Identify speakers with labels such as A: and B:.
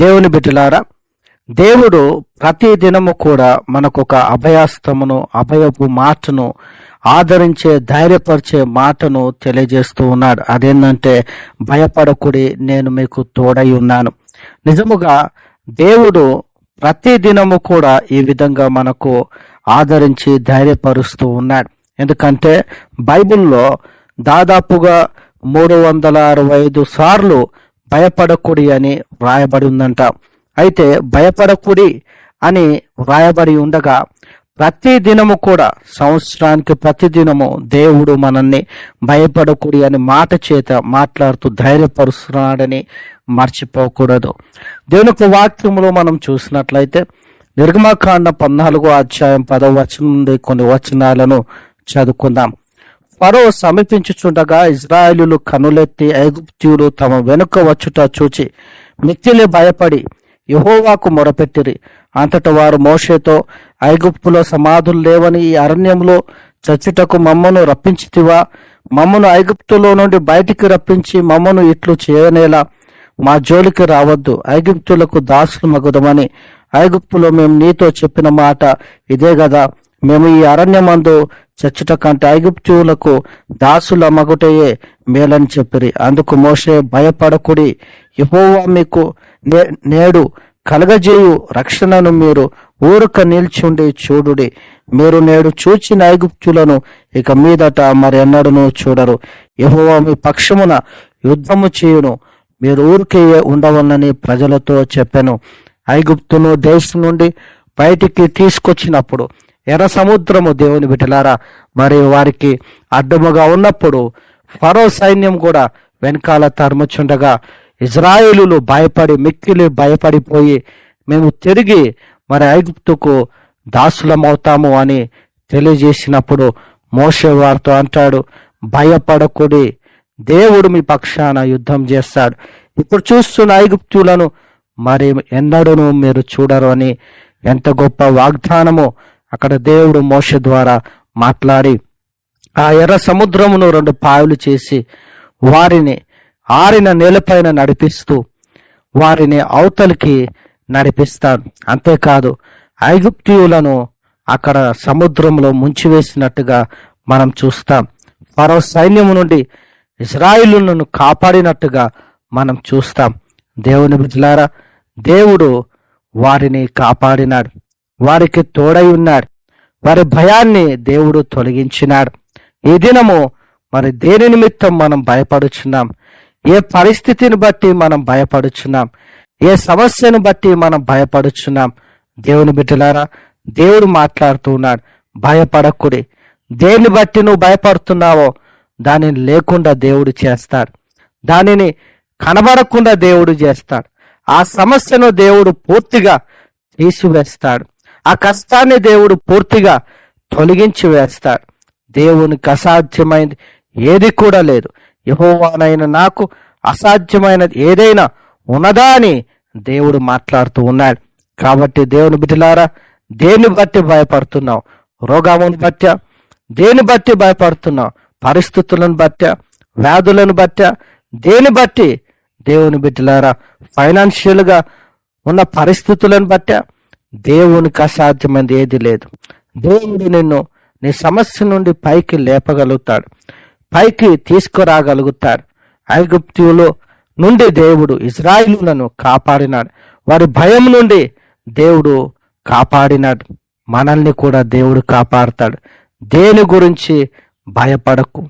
A: దేవుని బిడ్డలారా దేవుడు ప్రతి దినము కూడా మనకొక అభయాస్తమును అభయపు మాటను ఆదరించే ధైర్యపరిచే మాటను తెలియజేస్తూ ఉన్నాడు. అదేంటంటే భయపడకుడి నేను మీకు తోడై ఉన్నాను. నిజముగా దేవుడు ప్రతి దినము కూడా ఈ విధంగా మనకు ఆదరించి ధైర్యపరుస్తూ ఉన్నాడు. ఎందుకంటే బైబిల్లో దాదాపుగా మూడు వందల అరవై ఐదు సార్లు భయపడకుడి అని వ్రాయబడి ఉందంట. అయితే భయపడకుడి అని వ్రాయబడి ఉండగా ప్రతి దినము కూడా సంవత్సరానికి ప్రతి దినము దేవుడు మనల్ని భయపడకుడి అని మాట చేత మాట్లాడుతూ ధైర్యపరుస్తున్నాడని మర్చిపోకూడదు. దేవుని వాక్యములో మనం చూసినట్లయితే నిర్గమకాండ పద్నాలుగో అధ్యాయం పదవ వచనం నుండి కొన్ని వచనాలను చదువుకుందాం. ఫరో సమీపించుచుండగా ఇజ్రాయేలులు కనులెత్తి ఐగుప్తీయులు తమ వెనుక వచ్చుట చూచి మిక్కిలి భయపడి యహోవాకు మొరపెట్టిరి. అంతట వారు మోషేతో ఐగుప్తులో సమాధులు లేవని ఈ అరణ్యంలో చచ్చుటకు మమ్మను రప్పించితివా? మమ్మను ఐగుప్తులో నుండి బయటికి రప్పించి మమ్మను ఇట్లు చేయనేలా? మా జోలికి రావద్దు. ఐగుప్తులకు దాసులు మగుదమని. ఐగుప్తులో మేము నీతో చెప్పిన మాట ఇదే కదా మేము ఈ అరణ్యమందు చచ్చుట కంటే ఐగుప్తులకు దాసుల మగుటయే మేలని చెప్పిరి. అందుకు మోషే భయపడకుడి. యహోవా మీకు నే- నేడు కలగజేయు రక్షణను మీరు ఊరక నిల్చుండి చూడుడి. మీరు నేడు చూచిన ఐగుప్తులను ఇక మీదట మరి ఎన్నడను చూడరు. యహోవా మీ పక్షమున యుద్ధము చేయును. మీరు ఊరికే ఉండవలనని ప్రజలతో చెప్పాను. ఐగుప్తును దేశం నుండి బయటికి తీసుకొచ్చినప్పుడు ఎర్ర సముద్రము దేవుని బిడ్డలారా మరి వారికి అడ్డముగా ఉన్నప్పుడు ఫరో సైన్యం కూడా వెనకాల తరుముచుండగా ఇజ్రాయేలులు భయపడి మిక్కిలి భయపడిపోయి మేము తిరిగి మరి ఐగుప్తుకు దాసులమవుతాము అని తెలియజేసినప్పుడు మోషే వారితో అంటాడు భయపడకుడి దేవుడు మీ పక్షాన యుద్ధం చేస్తాడు. ఇప్పుడు చూస్తున్న ఐగుప్తులను మరి ఎన్నడూను మీరు చూడరు అని ఎంత గొప్ప వాగ్దానమో అక్కడ దేవుడు మోష ద్వారా మాట్లాడి ఆ ఎర్ర సముద్రమును రెండు పాయలు చేసి వారిని ఆరిన నేలపైన నడిపిస్తూ వారిని అవతలికి నడిపిస్తాడు. అంతేకాదు ఐగుప్తియులను అక్కడ సముద్రంలో ముంచివేసినట్టుగా మనం చూస్తాం. ఫరో సైన్యము నుండి ఇజ్రాయిలును కాపాడినట్టుగా మనం చూస్తాం. దేవుని బిడ్డలారా దేవుడు వారిని కాపాడినాడు. వారికి తోడై ఉన్నాడు వారి భయాన్ని దేవుడు తొలగించినాడు. ఈ దినము మరి దేని నిమిత్తం మనం భయపడుచున్నాం? ఏ పరిస్థితిని బట్టి మనం భయపడుచున్నాం? ఏ సమస్యను బట్టి మనం భయపడుచున్నాం? దేవుని బిడ్డలారా దేవుడు మాట్లాడుతూ ఉన్నాడు భయపడకుడి. దేన్ని బట్టి నువ్వు భయపడుతున్నావో దానిని లేకుండా దేవుడు చేస్తాడు. దానిని కనబడకుండా దేవుడు చేస్తాడు. ఆ సమస్యను దేవుడు పూర్తిగా తీసివేస్తాడు. ఆ కష్టాన్ని దేవుడు పూర్తిగా తొలగించి వేస్తాడు. దేవునికి అసాధ్యమైనది ఏది కూడా లేదు. యహోవానైన నాకు అసాధ్యమైనది ఏదైనా ఉన్నదా అని దేవుడు మాట్లాడుతూ ఉన్నాడు. కాబట్టి దేవుని బిడ్డలారా దేన్ని బట్టి భయపడుతున్నావు? రోగమును బట్టా దేని బట్టి భయపడుతున్నావు? పరిస్థితులను బట్టా వ్యాధులను బట్టా దేని బట్టి? దేవుని బిడ్డలారా ఫైనాన్షియల్గా ఉన్న పరిస్థితులను బట్టా దేవునికి అసాధ్యమైనది ఏది లేదు. దేవుడు నిన్ను నీ సమస్య నుండి పైకి లేపగలుగుతాడు. పైకి తీసుకురాగలుగుతాడు. ఐగుప్తులు నుండి దేవుడు ఇజ్రాయిలులను కాపాడినాడు. వారి భయం నుండి దేవుడు కాపాడినాడు. మనల్ని కూడా దేవుడు కాపాడుతాడు. దేని గురించి భయపడకు.